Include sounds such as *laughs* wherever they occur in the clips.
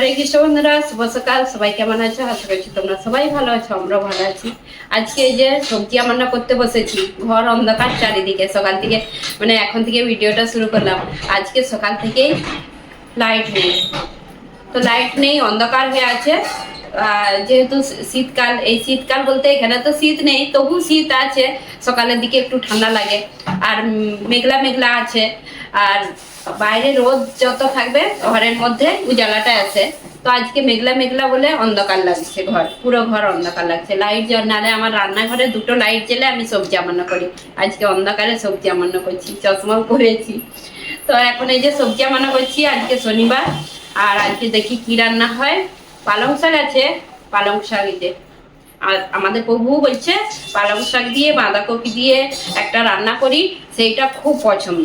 হরে কৃষ্ণ বন্ধুরা, শুভ সকাল। সবাই কেমন আছো? আশা করছি তোমরা সবাই ভালো আছো, আমরাও ভালো আছি। আজকে এই যে সবজি রান্না করতে বসেছি, ঘর অন্ধকার চারিদিকে। সকাল থেকে মানে এখন থেকে ভিডিওটা শুরু করলাম। আজকে সকাল থেকেই লাইট নেই। তো লাইট নেই, অন্ধকার হয়ে আছে। যেহেতু শীতকাল, এই শীতকাল বলতে এখানে তো শীত নেই, তবু শীত আছে, সকালের দিকে একটু ঠান্ডা লাগে। আর মেঘলা মেঘলা আছে, আর বাইরে রোদ যত থাকবে, ঘরের মধ্যে উজালাটা আছে। তো আজকে মেঘলা মেঘলা বলে অন্ধকার লাগছে ঘর, পুরো ঘর অন্ধকার লাগছে। লাইট নালে আমার রান্নাঘরে দুটো লাইট জ্বেলে আমি সবজি রান্না করি। আজকে অন্ধকারে সবজি রান্না করছি, চশমাও করেছি তো এখন এই যে সবজি রান্না করছি, আজকে শনিবার, আর আজকে দেখি কি রান্না হয়। পালং শাক আছে, পালং শাক যে। আর আমাদের প্রভু বলছে, পালং শাক দিয়ে, বাঁধাকপি দিয়ে একটা রান্না করি, সেইটা খুব পছন্দ।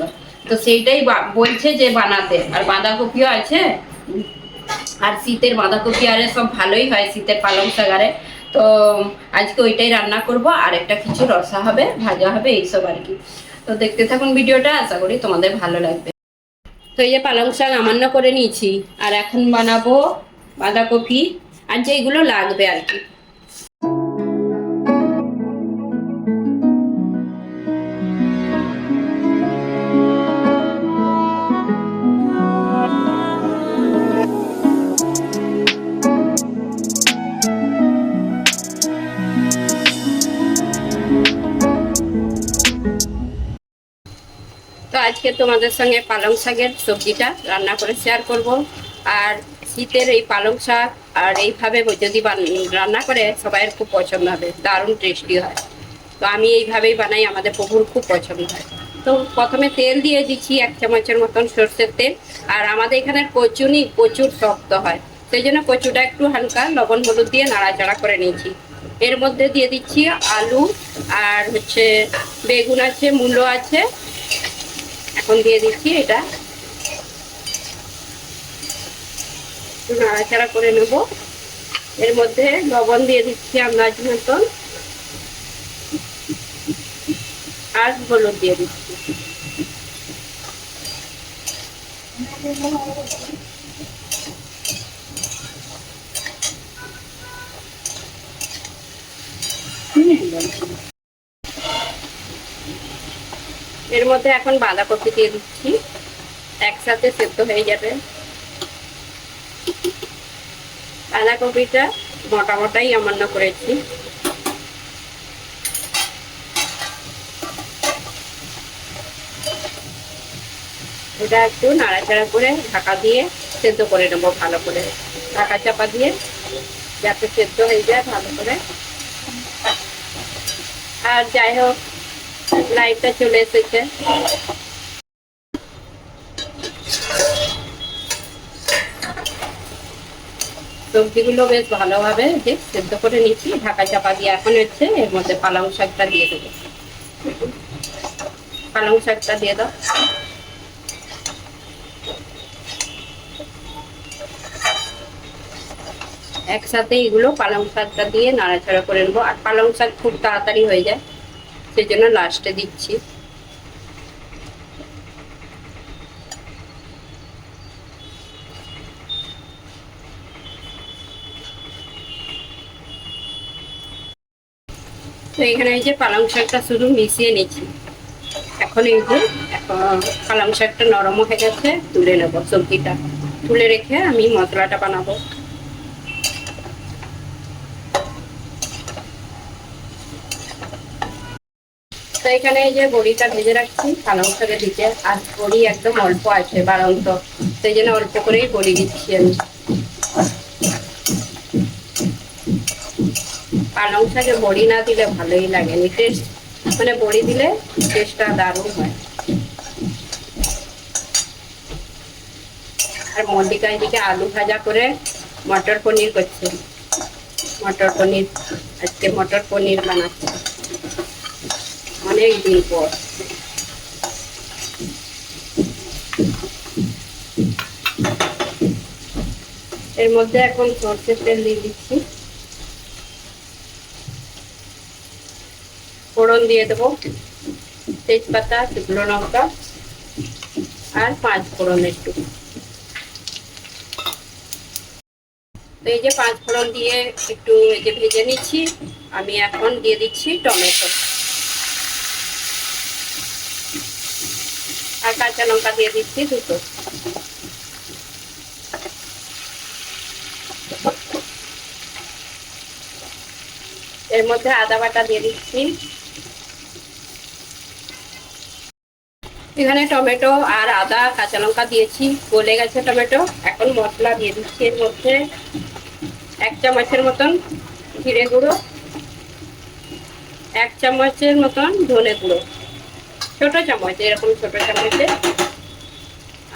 তো সেইটাই বলছে যে বানাতে। আর বাঁধাকপিও আছে। আর শীতের বাঁধাকপি আরে সব ভালোই হয়, শীতের পালং শাক আরে। তো আজকে ওইটাই রান্না করব, আর একটা কিছু রসা হবে, ভাজা হবে, এইসব আর কি। তো দেখতে থাকুন ভিডিওটা, আশা করি তোমাদের ভালো লাগবে। তো এই যে পালং শাক আমান্য করে নিয়েছি, আর এখন বানাবো বাঁধাকপি আর যেইগুলো লাগবে আর কি। আজকে তোমাদের সঙ্গে পালং শাকের সবজিটা রান্না করে শেয়ার করব। আর শীতের এই পালং শাক আর এইভাবে যদি রান্না করে, সবাইয়ের খুব পছন্দ হবে। দারুণ টেস্টি হয়। তো আমি এইভাবেই বানাই, আমাদের প্রভুর খুব পছন্দ হয়। তো প্রথমে তেল দিয়ে দিচ্ছি এক চামচের মতন সর্ষের তেল। আর আমাদের এখানের কচুনি প্রচুর শক্ত হয়। সেই জন্য কচুটা একটু হালকা লবণ হলুদ দিয়ে নাড়াচাড়া করে নিয়েছি। এর মধ্যে দিয়ে দিচ্ছি আলু আর হচ্ছে বেগুন আছে, মূলো আছে। এখন দিয়ে দিচ্ছি এটা একটু নাড়াচাড়া করে নেব। এর মধ্যে লবণ দিয়ে দিচ্ছি আন্দাজ মতন। আর হলুদ দিয়ে দিচ্ছি। এর মধ্যে এখন বাঁধাকপি দিয়ে দিচ্ছি। একসাথে সেদ্ধ হয়ে যাবে। বাঁধাকপিটা মোটা মোটাই আমান্য করেছি। এটা একটু নাড়াচাড়া করে ঢাকা দিয়ে সেদ্ধ করে নেব ভালো করে। ঢাকা চাপা দিয়ে যাতে সেদ্ধ হয়ে যায় ভালো করে। আর যাই হোক লাইটটা চলে এসেছে। সবজিগুলো বেশ ভালোভাবে যে সেদ্ধ করে নিচ্ছি ঢাকা চাপা দিয়ে এখন হচ্ছে এর মধ্যে পালং শাকটা দিয়ে দেবো। পালং শাকটা দিয়ে দাও। একসাথে এগুলো পালং শাকটা দিয়ে নাড়াচাড়া করে নেব। আর পালং শাক খুব তাড়াতাড়ি হয়ে যায়, সেই জন্য লাস্টে দিচ্ছি। তো এখানে এই যে পালং শাকটা শুধু মিশিয়ে নিচ্ছি। এখন এই যে পালং শাকটা নরম হয়ে গেছে, তুলে নেব সবজিটা। তুলে রেখে আমি মশলাটা বানাবো। তো এখানে এই যে বড়িটা ভেজে রাখছি, পালং শাকের দিকে। আর বড়ি একদম অল্প আছে, বাড়ন্ত। সেই জন্য অল্প করেই বড়ি দিচ্ছি আমি। পালং শাকে বড়ি না দিলে ভালোই লাগে। নি টেস্ট মানে বড়ি দিলে টেস্টটা দারুণ হয়। আর মল্লিকা এদিকে আলু ভাজা করে মটর পনির করছে। মটর পনির, আজকে মটর পনির বানাচ্ছে। অনেক দিন পর। এর মধ্যে এখন সর্ষের তেল দিয়ে দিচ্ছি। ফোড়ন দিয়ে দেবো। তেজপাতা, শুকনো লঙ্কা আর পাঁচ ফোড়ন একটু। তো এই যে পাঁচ ফোড়ন দিয়ে একটু এই যে ভেজে নিচ্ছি, আমি এখন দিয়ে দিচ্ছি টমেটো। আর কাঁচা লঙ্কা দিয়ে দিচ্ছি দুটো। এর মধ্যে আদা বাটা দিয়ে দিচ্ছি। এখানে টমেটো আর আদা, কাঁচা লঙ্কা দিয়েছি। গলে গেছে টমেটো। এখন মশলা দিয়ে দিচ্ছি এর মধ্যে। এক চামচের মতন জিরে গুঁড়ো। এক চামচের মতন ধনে গুঁড়ো। ছোটো চামচ, এরকম ছোটো চামচে।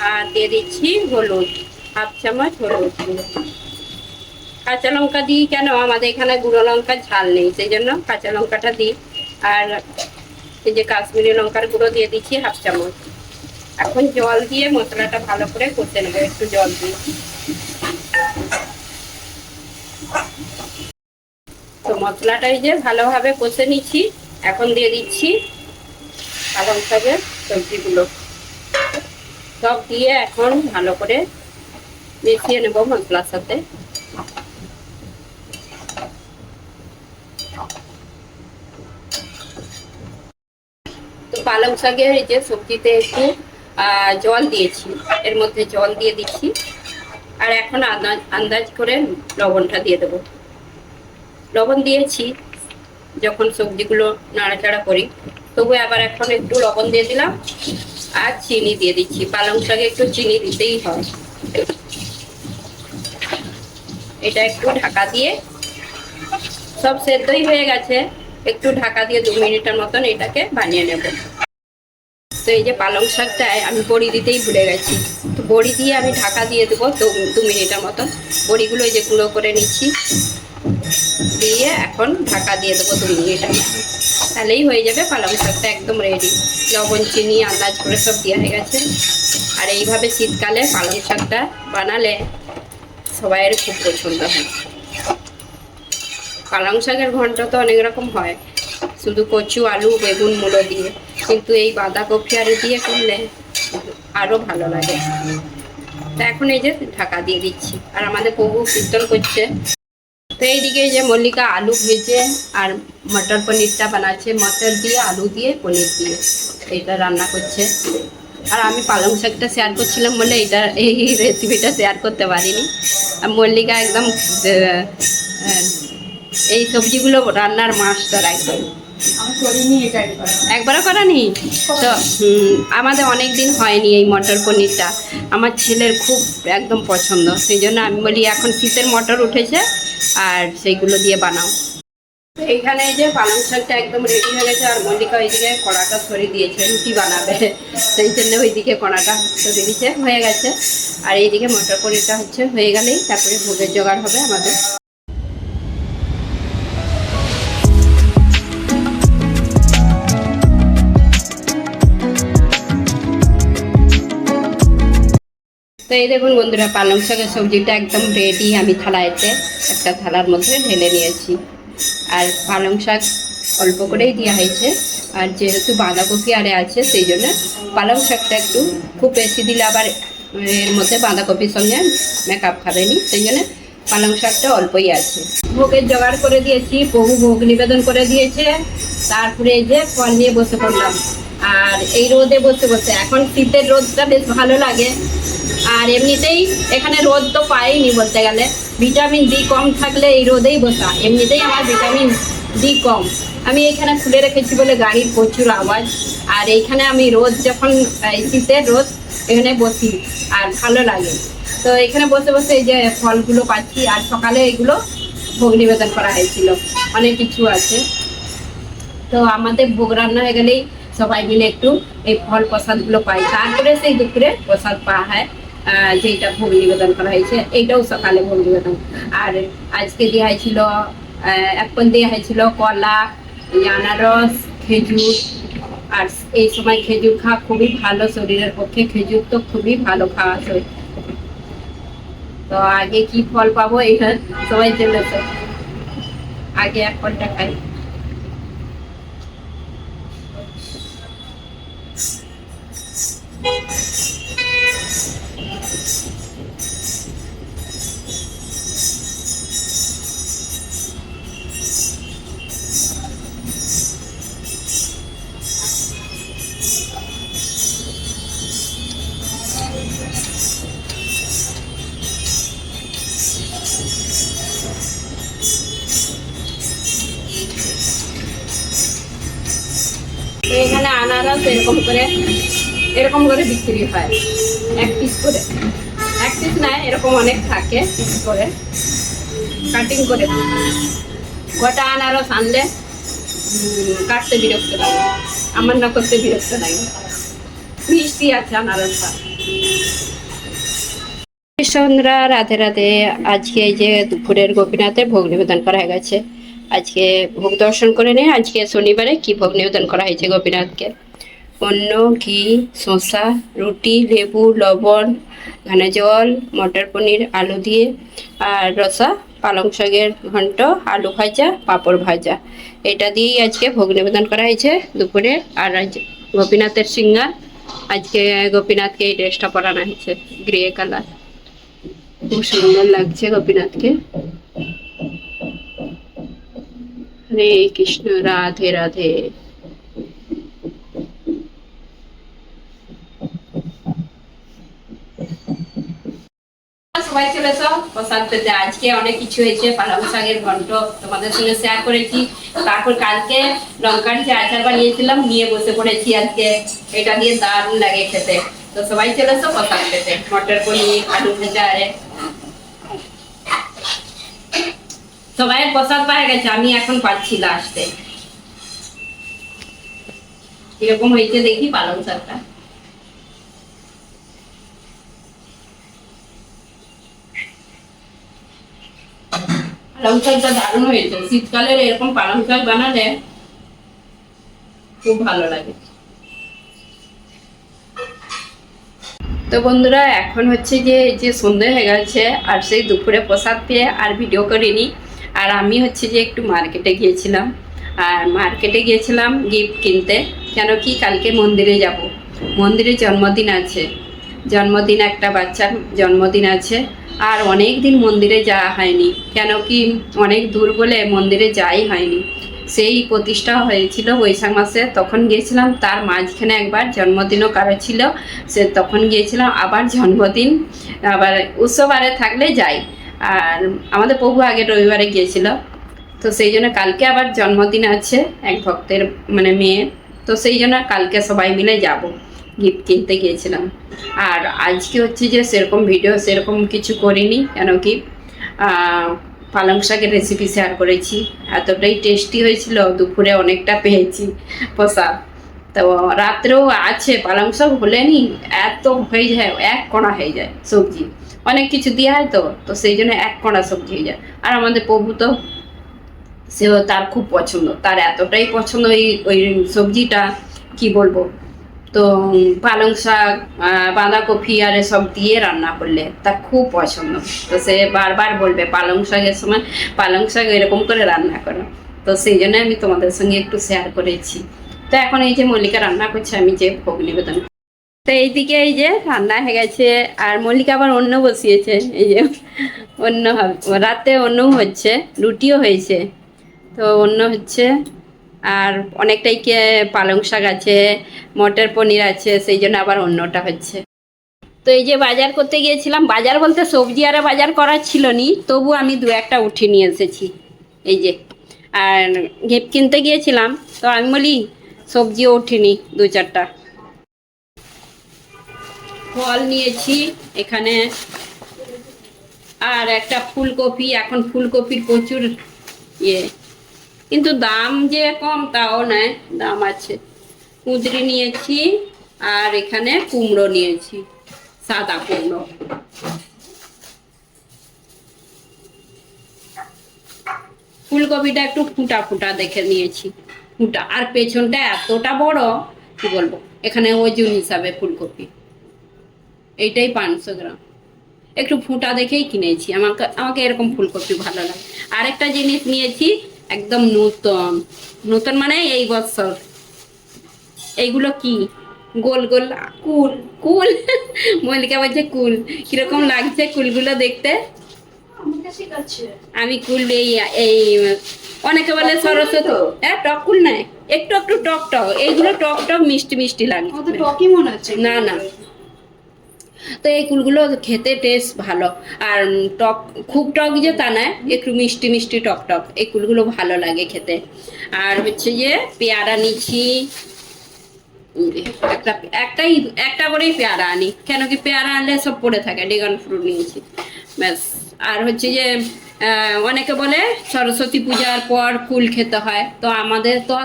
আর দিয়ে দিচ্ছি হলুদ, হাফ চামচ হলুদ কাঁচা লঙ্কা দিই কেন? আমাদের এখানে গুঁড়ো লঙ্কার ঝাল নেই, সেই জন্য কাঁচা লঙ্কাটা দিই। আর এই যে কাশ্মীরি লঙ্কার গুঁড়ো দিয়ে দিচ্ছি হাফ চামচ। এখন জল দিয়ে মশলাটা ভালো করে কষে নেব, একটু জল দিয়ে। তো মশলাটা এই যে ভালোভাবে কষে নিচ্ছি। এখন দিয়ে দিচ্ছি পালং শাকের সবজিগুলো। সব দিয়ে এখন ভালো করে মিশিয়ে নেব মশলার সাথে। পালং শাকের যে সবজিতে একটু জল দিয়েছি। এর মধ্যে জল দিয়ে দিচ্ছি। আর এখন আন্দাজ আন্দাজ করে লবণটা দিয়ে দেবো। লবণ দিয়েছি, যখন সবজিগুলো নাড়াচাড়া করি। তবু আবার এখন একটু লবণ দিয়ে দিলাম, আর চিনি দিয়ে দিচ্ছি। পালং শাকে একটু চিনি দিতেই হয়। এটা একটু ঢাকা দিয়ে। সব সেদ্ধই হয়ে গেছে। একটু ঢাকা দিয়ে দু মিনিটের মতন এটাকে বানিয়ে নেব। তো এই যে পালং শাকটায় আমি বড়ি দিতেই ভুলে গেছি। তো বড়ি দিয়ে আমি ঢাকা দিয়ে দেবো দু দু মিনিটের মতন। বড়িগুলো এই যে গুঁড়ো করে নিচ্ছি। দিয়ে এখন ঢাকা দিয়ে দেবো দু মতন তাহলেই হয়ে যাবে পালং শাকটা একদম রেডি লবণ, চিনি, আন্দাজ করে সব দেওয়া হয়ে গেছে। আর এইভাবে শীতকালে পালং শাকটা বানালে সবাইয়ের খুব পছন্দ হয়। পালং শাকের ঘন্ট তো অনেক রকম হয়। শুধু কচু, আলু, বেগুন, মুলো দিয়ে। কিন্তু এই বাঁধাকপি আলু দিয়ে করলে আরও ভালো লাগে। তা এখন এই যে ঢাকা দিয়ে দিচ্ছি। আর আমাদের প্রভু কীর্তন করছে। তো এইদিকে যে মল্লিকা আলু ভেজে আর মটর পনিরটা বানাচ্ছে। মটর দিয়ে, আলু দিয়ে, পনির দিয়ে এইটা রান্না করছে। আর আমি পালং শাকটা শেয়ার করছিলাম বলে এটা এই রেসিপিটা শেয়ার করতে পারিনি। আর মল্লিকা একদম এই সবজিগুলো রান্নার মাস্টার একদম। আমি করিনি এটা একবার একবারও করানি? তো আমাদের অনেক দিন হয়নি এই মটর পনিরটা। আমার ছেলের খুব একদম পছন্দ সেই জন্য আমি বলি এখন শীতের মটর উঠেছে আর সেইগুলো দিয়ে বানাও। এইখানে যে পালং শাকটা একদম রেডি হয়ে গেছে আর মল্লিকা ওইদিকে কড়াটা সরিয়ে দিয়েছে রুটি বানাবে। সেই জন্য ওইদিকে কড়াটা সরিয়ে দিয়েছে হয়ে গেছে। আর এইদিকে মটর পনিরটা হচ্ছে হয়ে গেলেই তারপরে ভোগের জোগাড় হবে আমাদের। তো এই দেখুন বন্ধুরা, পালং শাকের সবজিটা একদম রেডি আমি থালাইতে একটা থালার মধ্যে ঢেলে নিয়েছি। আর পালং শাক অল্প করেই দেওয়া হয়েছে। আর যেহেতু বাঁধাকপি আরে আছে, সেই জন্য পালং শাকটা একটু খুব বেশি দিলে আবার এর মধ্যে বাঁধাকপির সঙ্গে মেকআপ খাবেনি। সেই জন্য পালং শাকটা অল্পই আছে। ভোগের জোগাড় করে দিয়েছি, বহু ভোগ নিবেদন করে দিয়েছে। তারপরে এই যে ফল নিয়ে বসে পড়লাম। আর এই রোদে বসে বসে, এখন শীতের রোদটা বেশ ভালো লাগে। আর এমনিতেই এখানে রোদ তো পাইনি বলতে গেলে। ভিটামিন ডি কম থাকলে এই রোদেই বসা। এমনিতেই আমার ভিটামিন ডি কম। আমি এখানে খুলে রেখেছি বলে গাড়ির প্রচুর আওয়াজ। আর এইখানে আমি রোদ যখন শীতের রোদ এখানে বসি। আর ভালো লাগে। তো এখানে বসে বসে এই যে ফলগুলো পাচ্ছি। আর সকালে এগুলো ভোগ নিবেদন করা হয়েছিল। অনেক কিছু আছে। তো আমাদের ভোগ রান্না হয়ে গেলেই সবাই মিলে একটু এই ফল প্রসাদগুলো পাই। তারপরে সেই দুপুরে প্রসাদ পাওয়া হয়। যেটা ভোগ নিবেদন করা হয়েছে, এইটাও সকালে ভোগ নিবেদন। আর আজকে দেওয়া হয়েছিল এখন দেওয়া হয়েছিল কলা, আনারস, খেজুর, আর এই সময় খেজুর খাওয়া খুবই ভালো, শরীরের পক্ষে খেজুর তো খুবই ভালো খাওয়া শরীর। তো আগে কি ফল পাবো এটা সবাই চলেছে আগে এক ফলটা খাই। এখানে আনারস এরকম করে এরকম করে বিক্রি হয়। এক পিস করে। এক পিস না এরকম অনেক থাকে পিস করে। কাটিং করে। গোটা আনারস আনলে কাটতে বিরক্ত লাগে। আমার না করতে বিরক্ত লাগে। মিষ্টি আছে আনারসটা কৃষ্ণরা রাধে রাধে। আজকে এই যে দুপুরের গোপীনাথের ভোগ নিবেদন করা হয়ে গেছে। আজকে ভোগ দর্শন করে নিয়ে আজকে শনিবারে কি ভোগ নিবেদন করা হয়েছে গোপীনাথকে? অন্য ঘি, শসা, রুটি, লেবু, লবণ, ঘানা জল, মটর পনির, আলু দিয়ে, আর রসা, পালং শাকের ঘন্ট, আলু ভাজা, পাঁপড় ভাজা। এটা দিয়েই আজকে ভোগ নিবেদন করা হয়েছে দুপুরে। আর আজ গোপীনাথের সিঙ্গার। আজকে গোপীনাথকে এই ড্রেসটা পরানো হয়েছে, গ্রে কালার। খুব সুন্দর লাগছে গোপীনাথকে। হরে কৃষ্ণ, রাধে রাধে। সবাই চলে এসো প্রসাদ পেতে আজকে অনেক কিছু হয়েছে, পালং শাকের ঘন্ট তোমাদের সঙ্গে শেয়ার করেছি। তারপর কালকে লঙ্কার যে আচার বানিয়েছিলাম, নিয়ে বসে পড়েছি আজকে। এটা দিয়ে দারুণ লাগে খেতে। তো সবাই চলে এসো প্রসাদ পেতে। মটর পনির, আলু ভাজা, আরে। সবাই প্রসাদ পায়ে গেছে, আমি এখন পাচ্ছি লাস্টে কীরকম হয়েছে দেখি পালং শাকটা। পালং শাকটা দারুণ হয়েছে শীতকালের এরকম পালং শাক বানালে খুব ভালো লাগে। তো বন্ধুরা, এখন হচ্ছে যে যে সন্ধে হয়ে গেছে, আর সেই দুপুরে প্রসাদ পেয়ে আর ভিডিও করিনি। আর আমি হচ্ছে যে একটু মার্কেটে গিয়েছিলাম। আর মার্কেটে গিয়েছিলাম গিফট কিনতে, কেন কি কালকে মন্দিরে যাব। মন্দিরে জন্মদিন আছে। জন্মদিন একটা বাচ্চার জন্মদিন আছে। আর অনেক দিন মন্দিরে যাওয়া হয়নি। কেন কি অনেক দূর বলে মন্দিরে যাই হয়নি। সেই প্রতিষ্ঠা হয়েছিল বৈশাখ মাসে। তখন গিয়েছিলাম, তার মাঝখানে একবার জন্মদিনও কারও ছিল। সে তখন গিয়েছিলাম, আবার জন্মদিন। আবার উৎসবারে থাকলে যাই। আর আমাদের প্রভু আগে রবিবারে গিয়েছিল। তো সেই জন্য কালকে আবার জন্মদিন আছে এক ভক্তের মানে মেয়ের। তো সেই জন্য কালকে সবাই মিলে যাব, গিফট কিনতে গিয়েছিলাম। আর আজকে হচ্ছে যে সেরকম ভিডিও সেরকম কিছু করিনি, কেন কি পালং শাকের রেসিপি শেয়ার করেছি। এতটাই টেস্টি হয়েছিল, দুপুরে অনেকটা পেয়েছি প্রসাদ। তো রাত্রেও আছে, পালং শাক হলে নি এত হয়ে যায়, এক কণা হয়ে যায় সবজি। অনেক কিছু দেওয়া হয় তো তো সেই জন্য এক কণা সবজি হয়ে যায়। আর আমাদের প্রভু তো, সেও তার খুব পছন্দ। তার এতটাই পছন্দ ওই ওই সবজিটা, কি বলব? তো, পালং শাক বাঁধাকপি আর এসব দিয়ে রান্না করলে তার খুব পছন্দ। তো সে বারবার বলবে, পালং শাকের সময় পালং শাক এরকম করে রান্না করো। তো সেই জন্য আমি তোমাদের সঙ্গে একটু শেয়ার করেছি। তো এখন এই যে মল্লিকা রান্না করছে, আমি যে ভোগ নিবেদন তো এইদিকে এই যে রান্না হয়ে গেছে, আর মল্লিকা আবার অন্য বসিয়েছে, এই যে অন্য রাতে অন্য হচ্ছে, রুটিও হয়েছে। তো অন্য হচ্ছে, আর অনেকটাই কে পালং শাক আছে, মটর পনির আছে, সেই জন্য আবার অন্যটা হচ্ছে। তো এই যে বাজার করতে গিয়েছিলাম, বাজার বলতে সবজি আর বাজার করার ছিল নি, তবু আমি দু একটা উঠে নিয়ে এসেছি, এই যে। আর গেপ কিনতে গিয়েছিলাম, তো আমি বলি সবজিও উঠিনি দু চারটা। ফল নিয়েছি এখানে। আর একটা ফুলকপি, এখন ফুলকপির প্রচুর ইয়ে। কিন্তু দাম যে কম তাও নয়, দাম আছে। কুঁদরি নিয়েছি আর এখানে কুমড়ো নিয়েছি, সাদা কুমড়ো। ফুলকপিটা একটু ফুটা ফুটা দেখে নিয়েছি, ফুটা। আর পেছনটা এতটা বড়, কি বলব? এখানে ওজন হিসাবে ফুলকপি। এইটাই পাঁচশো গ্রাম। একটু ফুটা দেখেই কিনেছি। আমাকে আমাকে এরকম ফুলকপি ভালো লাগে। আরেকটা জিনিস নিয়েছি একদম নতুন। নতুন মানে এই বছর। এইগুলো কি? গোল গোল কুল কুল। *laughs* মল্লিকা বলছে কুল। কীরকম লাগছে কুলগুলো দেখতে? আমি কুল এই এই অনেকে বলে সরস্বতী। হ্যাঁ টক কুল নাই একটু একটু টক টক। এইগুলো টক টক মিষ্টি মিষ্টি লাগে টকই মনে হচ্ছে। না, না। তো এই কুলগুলো খেতে টেস্ট ভালো। আর টক, খুব টক যে তা নয়, একটু মিষ্টি মিষ্টি টক টক, এই কুলগুলো ভালো লাগে খেতে। আর হচ্ছে যে পেয়ারা নিচ্ছি একটা, একটাই, একটা করেই পেয়ারা আনি, কেন কি পেয়ারা আনলে সব পড়ে থাকে, ড্রাগন ফ্রুট নিয়েছি। ব্যাস, আর হচ্ছে যে অনেকে বলে সরস্বতী পূজার পর কুল খেতে হয়, তো আমাদের তো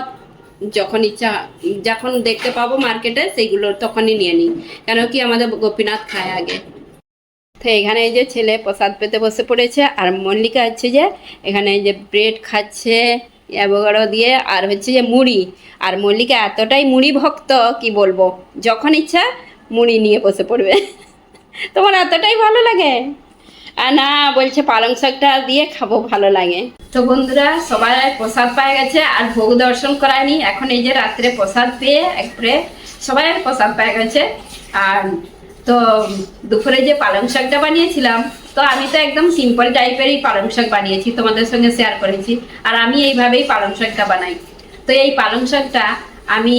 যখন ইচ্ছা, যখন দেখতে পাবো মার্কেটে, সেইগুলো তখনই নিয়ে নিই। কেন কি আমাদের গোপীনাথ খায় আগে। তো এখানে এই যে ছেলে প্রসাদ পেতে বসে পড়েছে, আর মল্লিকা হচ্ছে যে, এখানে যে ব্রেড খাচ্ছে, অ্যাভোকাডো দিয়ে, আর হচ্ছে যে মুড়ি। আর মল্লিকা এতটাই মুড়ি ভক্ত, কি বলব? যখন ইচ্ছা, মুড়ি নিয়ে বসে পড়বে। *laughs* তোমার এতটাই ভালো লাগে? না, বলছে পালং শাকটা দিয়ে খাব, ভালো লাগে। তো বন্ধুরা, সবাই প্রসাদ পায়ে গেছে, আর ভোগ দর্শন করায়নি। এখন এই যে রাত্রে প্রসাদ পেয়ে একবারে সবাই প্রসাদ পেয়ে গেছে। আর তো দুপুরে যে পালং শাকটা বানিয়েছিলাম, তো আমি তো একদম সিম্পল টাইপেরই পালং শাক বানিয়েছি, তোমাদের সঙ্গে শেয়ার করেছি। আর আমি এইভাবেই পালং শাকটা বানাই। তো এই পালং শাকটা আমি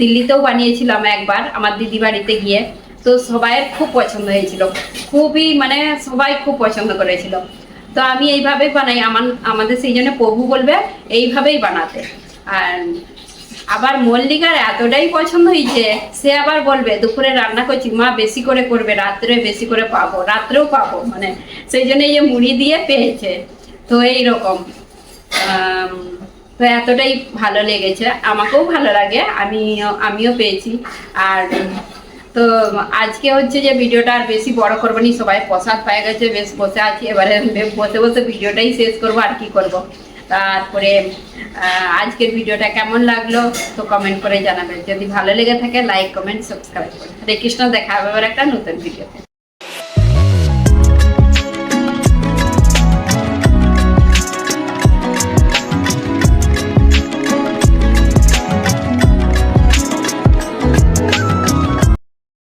দিল্লিতেও বানিয়েছিলাম একবার, আমার দিদি বাড়িতে গিয়ে। তো সবাইয়ের খুব পছন্দ হয়েছিল। খুবই মানে সবাই খুব পছন্দ করেছিল। তো আমি এইভাবেই বানাই আমার আমাদের সেই জন্য প্রভু বলবে এইভাবেই বানাতে। আর আবার মল্লিকার এতটাই পছন্দ হয়েছে সে আবার বলবে দুপুরে রান্না করছি মা বেশি করে করবে রাত্রে বেশি করে পাবো রাত্রেও পাবো। মানে সেই জন্য এই যে মুড়ি দিয়ে পেয়েছে। তো এইরকম। আম, তো এতটাই ভালো লেগেছে। আমাকেও ভালো লাগে আমিও আমিও পেয়েছি। আর তো আজকে হচ্ছে যে ভিডিওটা আর বেশি বড় করব নি, সবাই প্রসাদ পায়ে গেছে, বেশ বসে আছি, এবারে বসে বসে ভিডিওটাই শেষ করব, আর কি করব? তারপরে আজকের ভিডিওটা কেমন লাগল, তো কমেন্ট করে জানাবেন। যদি ভালো লেগে থাকে লাইক কমেন্ট সাবস্ক্রাইব করুন হরে কৃষ্ণ, দেখা হবে এবার একটা নতুন ভিডিওতে।